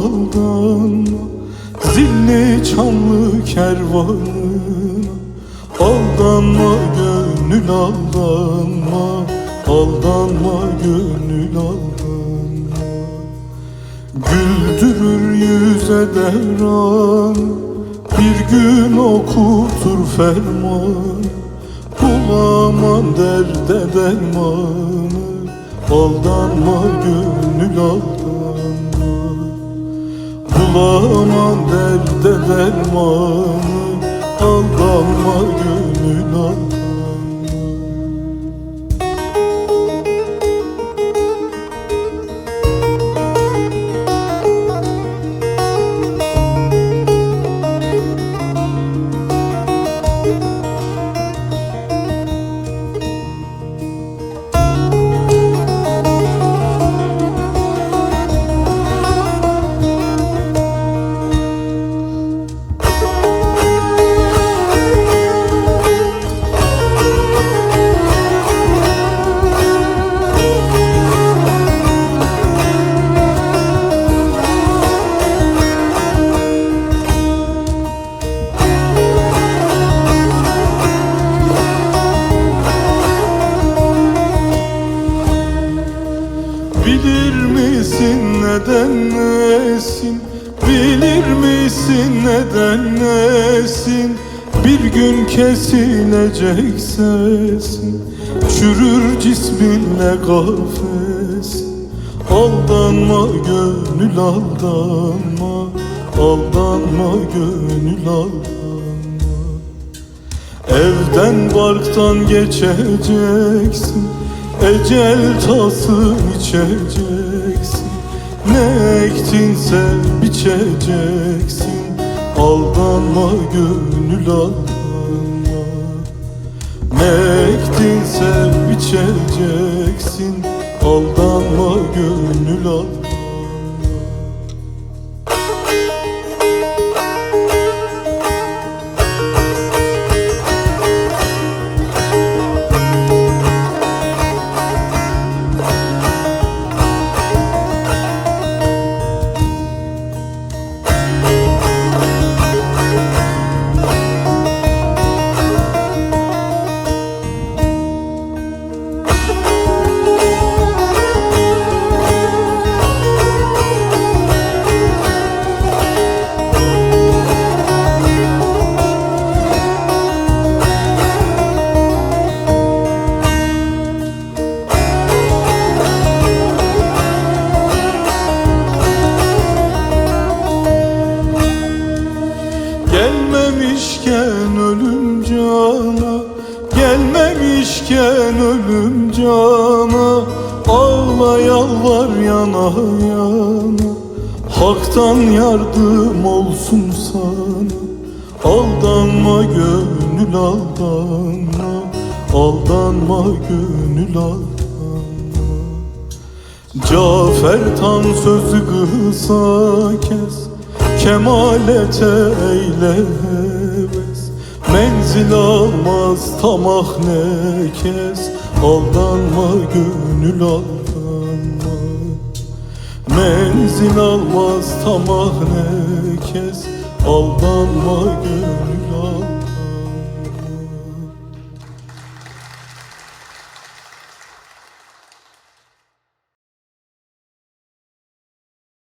aldanma Zilli çamlı kervanına Aldanma gönül aldanma Aldanma gönül aldanma. Güldürür yüze devran Bir gün okutur ferman. Bulaman derde dermanı Aldanma gönül aldanma Bulaman derde dermanı Aldanma Bilir misin neden nesin? Bilir misin neden nesin? Bir gün kesilecek sesin. Çürür cisminle kafes Aldanma gönül aldanma. Aldanma gönül aldanma. Evden barktan geçeceksin Ecel tası içeceksin. Ne ektinse biçeceksin Aldanma gönül aldanma. Ne ektinse biçeceksin Aldanma gönül aldanma Gelmemişken ölüm cana Ağla yalvar yana yana. Hak'tan yardım olsun sana Aldanma gönül aldanma Aldanma gönül aldanma Cafer tan sözü kısa kes Kemalete eyle Menzil almaz tamah ne kes. Aldanma gönül aldanma. Menzil almaz tamah ne kes. Aldanma gönül